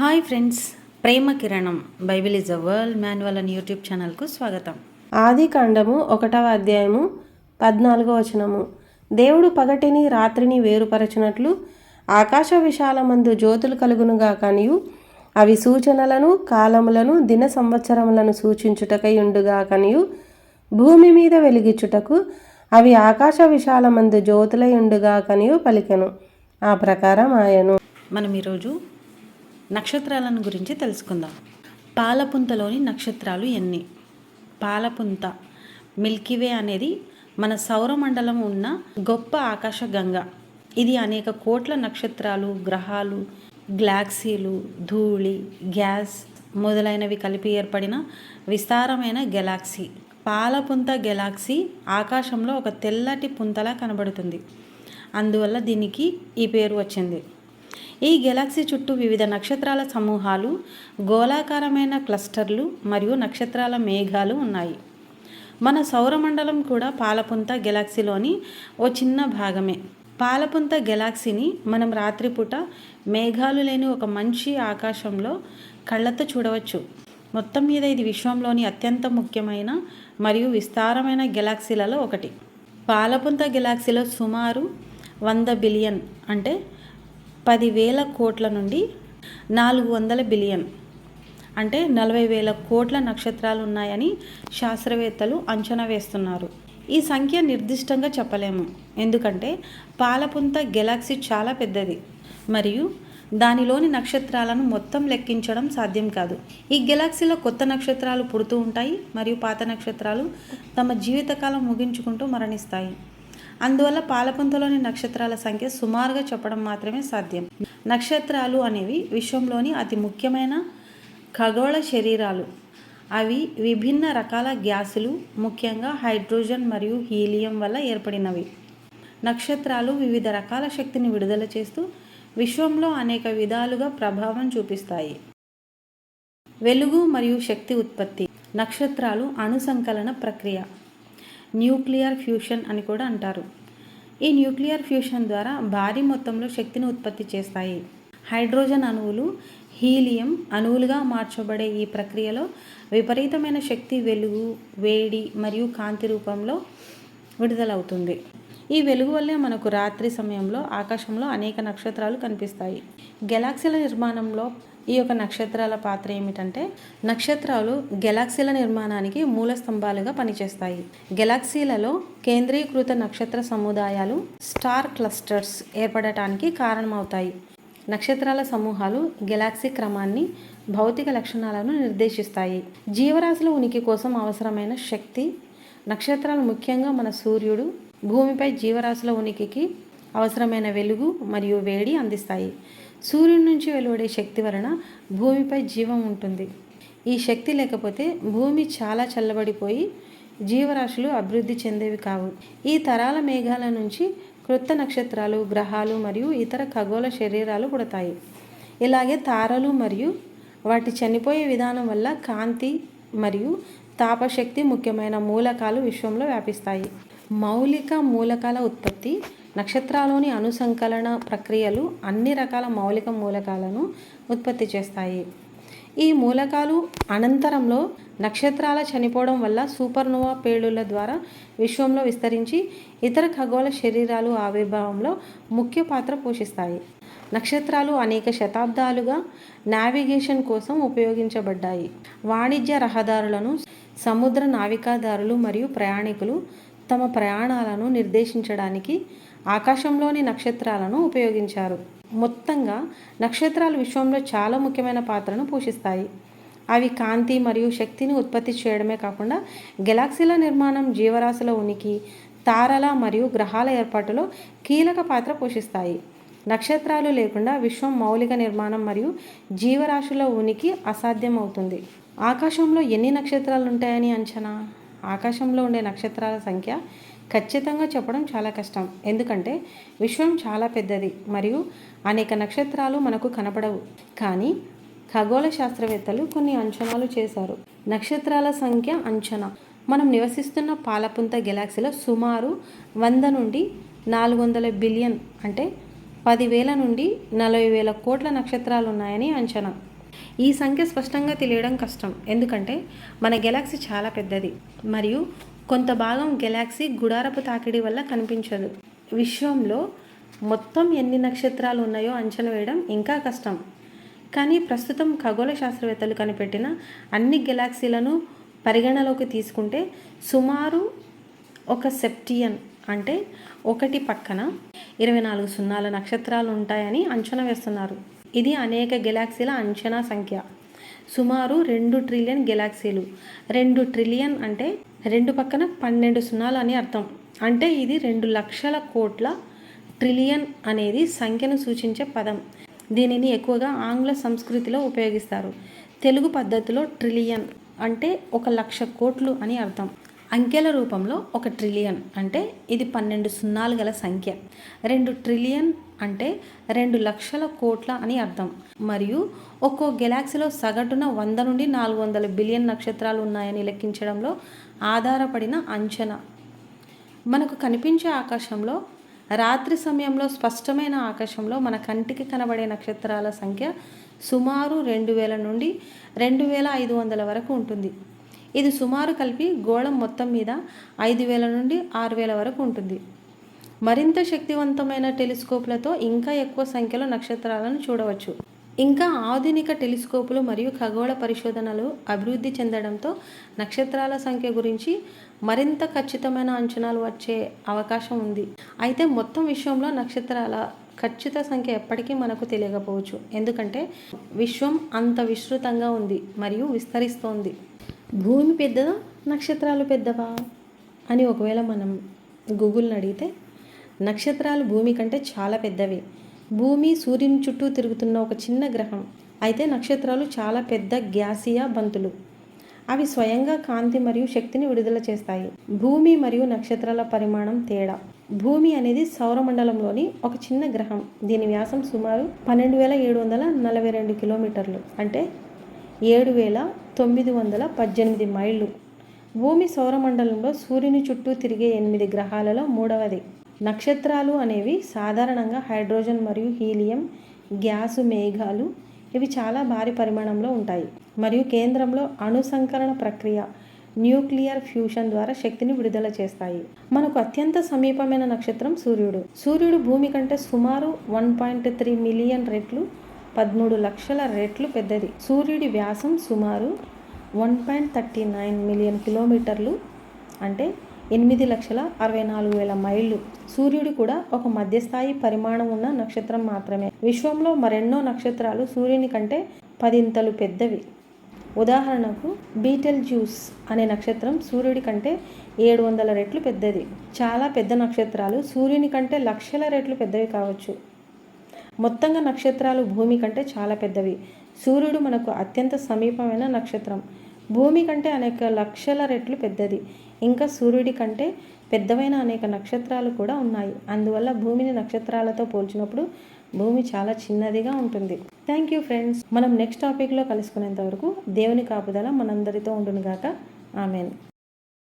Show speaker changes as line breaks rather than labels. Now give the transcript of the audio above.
Hi friends ప్రేమ కిరణం Bible is a world manual అని YouTube ఛానల్కు స్వాగతం
ఆది కాండము ఒకటవ అధ్యాయము పద్నాలుగో వచనము. దేవుడు పగటిని రాత్రిని వేరుపరచినట్లు ఆకాశ విశాలమందు జ్యోతులు కలుగునుగా కనియు. అవి సూచనలను కాలములను దిన సంవత్సరములను సూచించుటకై ఉండుగా కనియు. భూమి మీద వెలిగించుటకు అవి ఆకాశ విశాలమందు జ్యోతులై ఉండుగా కనియు పలికెను. ఆ ప్రకారం ఆయను.
మనం ఈరోజు నక్షత్రాలను గురించి తెలుసుకుందాం. పాలపుంతలోని నక్షత్రాలు ఎన్ని? పాలపుంత మిల్కీవే అనేది మన సౌరమండలం ఉన్న గొప్ప ఆకాశ గంగ. ఇది అనేక కోట్ల నక్షత్రాలు గ్రహాలు గ్లాక్సీలు ధూళి గ్యాస్ మొదలైనవి కలిపి ఏర్పడిన విస్తారమైన గెలాక్సీ. పాలపుంత గెలాక్సీ ఆకాశంలో ఒక తెల్లటి పుంతలా కనబడుతుంది. అందువల్ల దీనికి ఈ పేరు వచ్చింది. ఈ గెలాక్సీ చుట్టూ వివిధ నక్షత్రాల సమూహాలు గోళాకారమైన క్లస్టర్లు మరియు నక్షత్రాల మేఘాలు ఉన్నాయి. మన సౌరమండలం కూడా పాలపుంత గెలాక్సీలోని ఓ చిన్న భాగమే. పాలపుంత గెలాక్సీని మనం రాత్రిపూట మేఘాలు లేని ఒక మంచి ఆకాశంలో కళ్ళతో చూడవచ్చు. మొత్తం మీద ఇది విశ్వంలోని అత్యంత ముఖ్యమైన మరియు విస్తారమైన గెలాక్సీలలో ఒకటి. పాలపుంత గెలాక్సీలో సుమారు వంద బిలియన్ అంటే పదివేల కోట్ల నుండి నాలుగు వందల బిలియన్ అంటే నలభై వేల కోట్ల నక్షత్రాలు ఉన్నాయని శాస్త్రవేత్తలు అంచనా వేస్తున్నారు. ఈ సంఖ్య నిర్దిష్టంగా చెప్పలేము. ఎందుకంటే పాలపుంత గెలాక్సీ చాలా పెద్దది. మరియు దానిలోని నక్షత్రాలను మొత్తం లెక్కించడం సాధ్యం కాదు. ఈ గెలాక్సీలో కొత్త నక్షత్రాలు పుడుతూ ఉంటాయి. మరియు పాత నక్షత్రాలు తమ జీవితకాలం ముగించుకుంటూ మరణిస్తాయి. అందువల్ల పాలపుంతలోని నక్షత్రాల సంఖ్య సుమారుగా చెప్పడం మాత్రమే సాధ్యం. నక్షత్రాలు అనేవి విశ్వంలోని అతి ముఖ్యమైన ఖగోళ శరీరాలు. అవి విభిన్న రకాల గ్యాసులు ముఖ్యంగా హైడ్రోజన్ మరియు హీలియం వల్ల ఏర్పడినవి. నక్షత్రాలు వివిధ రకాల శక్తిని విడుదల చేస్తూ విశ్వంలో అనేక విధాలుగా ప్రభావం చూపిస్తాయి. వెలుగు మరియు శక్తి ఉత్పత్తి. నక్షత్రాలు అణుసంకలన ప్రక్రియ. న్యూక్లియర్ ఫ్యూషన్ అని కూడా అంటారు. ఈ న్యూక్లియర్ ఫ్యూషన్ ద్వారా భారీ మొత్తంలో శక్తిని ఉత్పత్తి చేస్తాయి. హైడ్రోజన్ అణువులు హీలియం అణువులుగా మార్చబడే ఈ ప్రక్రియలో విపరీతమైన శక్తి వెలుగు వేడి మరియు కాంతి రూపంలో విడుదలవుతుంది. ఈ వెలుగు వల్లే మనకు రాత్రి సమయంలో ఆకాశంలో అనేక నక్షత్రాలు కనిపిస్తాయి. గెలాక్సీల నిర్మాణంలో ఈ యొక్క నక్షత్రాల పాత్ర ఏమిటంటే నక్షత్రాలు గెలాక్సీల నిర్మాణానికి మూల స్తంభాలుగా పనిచేస్తాయి. గెలాక్సీలలో కేంద్రీకృత నక్షత్ర సముదాయాలు స్టార్ క్లస్టర్స్ ఏర్పడటానికి కారణమవుతాయి. నక్షత్రాల సమూహాలు గెలాక్సీ క్రమాన్ని భౌతిక లక్షణాలను నిర్దేశిస్తాయి. జీవరాశుల ఉనికి కోసం అవసరమైన శక్తి నక్షత్రాలు ముఖ్యంగా మన సూర్యుడు భూమిపై జీవరాశుల ఉనికికి అవసరమైన వెలుగు మరియు వేడి అందిస్తాయి. సూర్యుడి నుంచి వెలువడే శక్తి వలన భూమిపై జీవం ఉంటుంది. ఈ శక్తి లేకపోతే భూమి చాలా చల్లబడిపోయి జీవరాశులు అభివృద్ధి చెందేవి కావు. ఈ తరాల మేఘాల నుంచి క్రొత్త నక్షత్రాలు గ్రహాలు మరియు ఇతర ఖగోళ శరీరాలు పుడతాయి. ఇలాగే తారలు మరియు వాటి చనిపోయే విధానం వల్ల కాంతి మరియు తాపశక్తి ముఖ్యమైన మూలకాలు విశ్వంలో వ్యాపిస్తాయి. మౌలిక మూలకాల ఉత్పత్తి నక్షత్రాలోని అనుసంకలన ప్రక్రియలు అన్ని రకాల మౌలిక మూలకాలను ఉత్పత్తి చేస్తాయి. ఈ మూలకాలు అనంతరంలో నక్షత్రాల చనిపోవడం వల్ల సూపర్నోవా పేలుళ్ళ ద్వారా విశ్వంలో విస్తరించి ఇతర ఖగోళ శరీరాలు ఆవిర్భావంలో ముఖ్య పాత్ర పోషిస్తాయి. నక్షత్రాలు అనేక శతాబ్దాలుగా నావిగేషన్ కోసం ఉపయోగించబడ్డాయి. వాణిజ్య రహదారులను సముద్ర నావికాదారులు మరియు ప్రయాణికులు తమ ప్రయాణాలను నిర్దేశించడానికి ఆకాశంలోని నక్షత్రాలను ఉపయోగించారు. మొత్తంగా నక్షత్రాలు విశ్వంలో చాలా ముఖ్యమైన పాత్రను పోషిస్తాయి. అవి కాంతి మరియు శక్తిని ఉత్పత్తి చేయడమే కాకుండా గెలాక్సీల నిర్మాణం జీవరాశుల ఉనికి తారల మరియు గ్రహాల ఏర్పాటులో కీలక పాత్ర పోషిస్తాయి. నక్షత్రాలు లేకుండా విశ్వం మౌలిక నిర్మాణం మరియు జీవరాశుల ఉనికి అసాధ్యం అవుతుంది ఆకాశంలో ఎన్ని నక్షత్రాలు ఉంటాయని అంచనా? ఆకాశంలో ఉండే నక్షత్రాల సంఖ్య ఖచ్చితంగా చెప్పడం చాలా కష్టం. ఎందుకంటే విశ్వం చాలా పెద్దది మరియు అనేక నక్షత్రాలు మనకు కనపడవు. కానీ ఖగోళ శాస్త్రవేత్తలు కొన్ని అంచనాలు చేశారు. నక్షత్రాల సంఖ్య అంచనా. మనం నివసిస్తున్న పాలపుంత గెలాక్సీలో సుమారు వంద నుండి నాలుగు వందల బిలియన్ అంటే పదివేల నుండి నలభై వేల కోట్ల నక్షత్రాలు ఉన్నాయని అంచనా. ఈ సంఖ్య స్పష్టంగా తెలియడం కష్టం. ఎందుకంటే మన గెలాక్సీ చాలా పెద్దది మరియు కొంత భాగం గెలాక్సీ గుడారపు తాకిడి వల్ల కనిపించదు. విశ్వంలో మొత్తం ఎన్ని నక్షత్రాలు ఉన్నాయో అంచనా వేయడం ఇంకా కష్టం. కానీ ప్రస్తుతం ఖగోళ శాస్త్రవేత్తలు కనిపెట్టిన అన్ని గెలాక్సీలను పరిగణలోకి తీసుకుంటే సుమారు ఒక సెప్టియన్ అంటే ఒకటి పక్కన ఇరవై నాలుగు సున్నాల నక్షత్రాలు ఉంటాయని అంచనా వేస్తున్నారు. ఇది అనేక గెలాక్సీల అంచనా సంఖ్య. సుమారు రెండు ట్రిలియన్ గెలాక్సీలు. రెండు ట్రిలియన్ అంటే రెండు పక్కన పన్నెండు సున్నాలు అని అర్థం. అంటే ఇది రెండు లక్షల కోట్ల ట్రిలియన్ అనేది సంఖ్యను సూచించే పదం. దీనిని ఎక్కువగా ఆంగ్ల సంస్కృతిలో ఉపయోగిస్తారు. తెలుగు పద్ధతిలో ట్రిలియన్ అంటే ఒక లక్ష కోట్లు అని అర్థం. అంకెల రూపంలో ఒక ట్రిలియన్ అంటే ఇది పన్నెండు సున్నాలు గల సంఖ్య. రెండు ట్రిలియన్ అంటే రెండు లక్షల కోట్ల అని అర్థం. మరియు ఒక్కో గెలాక్సీలో సగటున వంద నుండి నాలుగు వందల బిలియన్ నక్షత్రాలు ఉన్నాయని లెక్కించడంలో ఆధారపడిన అంచనా. మనకు కనిపించే ఆకాశంలో రాత్రి సమయంలో స్పష్టమైన ఆకాశంలో మన కంటికి కనబడే నక్షత్రాల సంఖ్య సుమారు రెండు వేల నుండి రెండు వేల ఐదు వందల వరకు ఉంటుంది. ఇది సుమారు కలిపి గోళం మొత్తం మీద ఐదు వేల నుండి ఆరు వేల వరకు ఉంటుంది. మరింత శక్తివంతమైన టెలిస్కోప్లతో ఇంకా ఎక్కువ సంఖ్యలో నక్షత్రాలను చూడవచ్చు. ఇంకా ఆధునిక టెలిస్కోపులు మరియు ఖగోళ పరిశోధనలు అభివృద్ధి చెందడంతో నక్షత్రాల సంఖ్య గురించి మరింత ఖచ్చితమైన అంచనాలు వచ్చే అవకాశం ఉంది. అయితే మొత్తం విశ్వంలో నక్షత్రాల ఖచ్చిత సంఖ్య ఎప్పటికీ మనకు తెలియకపోవచ్చు. ఎందుకంటే విశ్వం అంత విస్తృతంగా ఉంది మరియు విస్తరిస్తోంది. భూమి పెద్దదా? నక్షత్రాలు పెద్దవా? అని ఒకవేళ మనం గూగుల్ని అడిగితే నక్షత్రాలు భూమి కంటే చాలా పెద్దవి. భూమి సూర్యుని చుట్టూ తిరుగుతున్న ఒక చిన్న గ్రహం. అయితే నక్షత్రాలు చాలా పెద్ద గ్యాసియా బంతులు. అవి స్వయంగా కాంతి మరియు శక్తిని విడుదల చేస్తాయి. భూమి మరియు నక్షత్రాల పరిమాణం తేడా. భూమి అనేది సౌరమండలంలోని ఒక చిన్న గ్రహం. దీని వ్యాసం సుమారు పన్నెండు వేల ఏడు వందల నలభై రెండు కిలోమీటర్లు అంటే ఏడు వేల తొమ్మిది వందల పద్దెనిమిది మైళ్ళు. భూమి సౌరమండలంలో సూర్యుని చుట్టూ తిరిగే ఎనిమిది గ్రహాలలో మూడవది. నక్షత్రాలు అనేవి సాధారణంగా హైడ్రోజన్ మరియు హీలియం గ్యాసు మేఘాలు. ఇవి చాలా భారీ పరిమాణంలో ఉంటాయి. మరియు కేంద్రంలో అణుసంకరణ ప్రక్రియ న్యూక్లియర్ ఫ్యూషన్ ద్వారా శక్తిని విడుదల చేస్తాయి. మనకు అత్యంత సమీపమైన నక్షత్రం సూర్యుడు. సూర్యుడు భూమి కంటే సుమారు వన్ పాయింట్ త్రీ మిలియన్ రెట్లు పదమూడు లక్షల రెట్లు పెద్దది. సూర్యుడి వ్యాసం సుమారు one point thirty nine million కిలోమీటర్లు అంటే ఎనిమిది లక్షల అరవై నాలుగు వేల మైళ్ళు. సూర్యుడు కూడా ఒక మధ్యస్థాయి పరిమాణం ఉన్న నక్షత్రం మాత్రమే. విశ్వంలో మరెన్నో నక్షత్రాలు సూర్యుని కంటే పదింతలు పెద్దవి. ఉదాహరణకు బీటెల్ జ్యూస్ అనే నక్షత్రం సూర్యుడి కంటే ఏడు వందల రెట్లు పెద్దది. చాలా పెద్ద నక్షత్రాలు సూర్యుని కంటే లక్షల రెట్లు పెద్దవి కావచ్చు. మొత్తంగా నక్షత్రాలు భూమి కంటే చాలా పెద్దవి. సూర్యుడు మనకు అత్యంత సమీపమైన నక్షత్రం. భూమి కంటే అనేక లక్షల రెట్లు పెద్దది. ఇంకా సూర్యుడి కంటే పెద్దవైన అనేక నక్షత్రాలు కూడా ఉన్నాయి. అందువల్ల భూమిని నక్షత్రాలతో పోల్చినప్పుడు భూమి చాలా చిన్నదిగా ఉంటుంది. Thank you friends. మనం నెక్స్ట్ టాపిక్లో కలుసుకునేంత వరకు దేవుని కాపుదల మనందరితో ఉండునుగాక. ఆమెన్.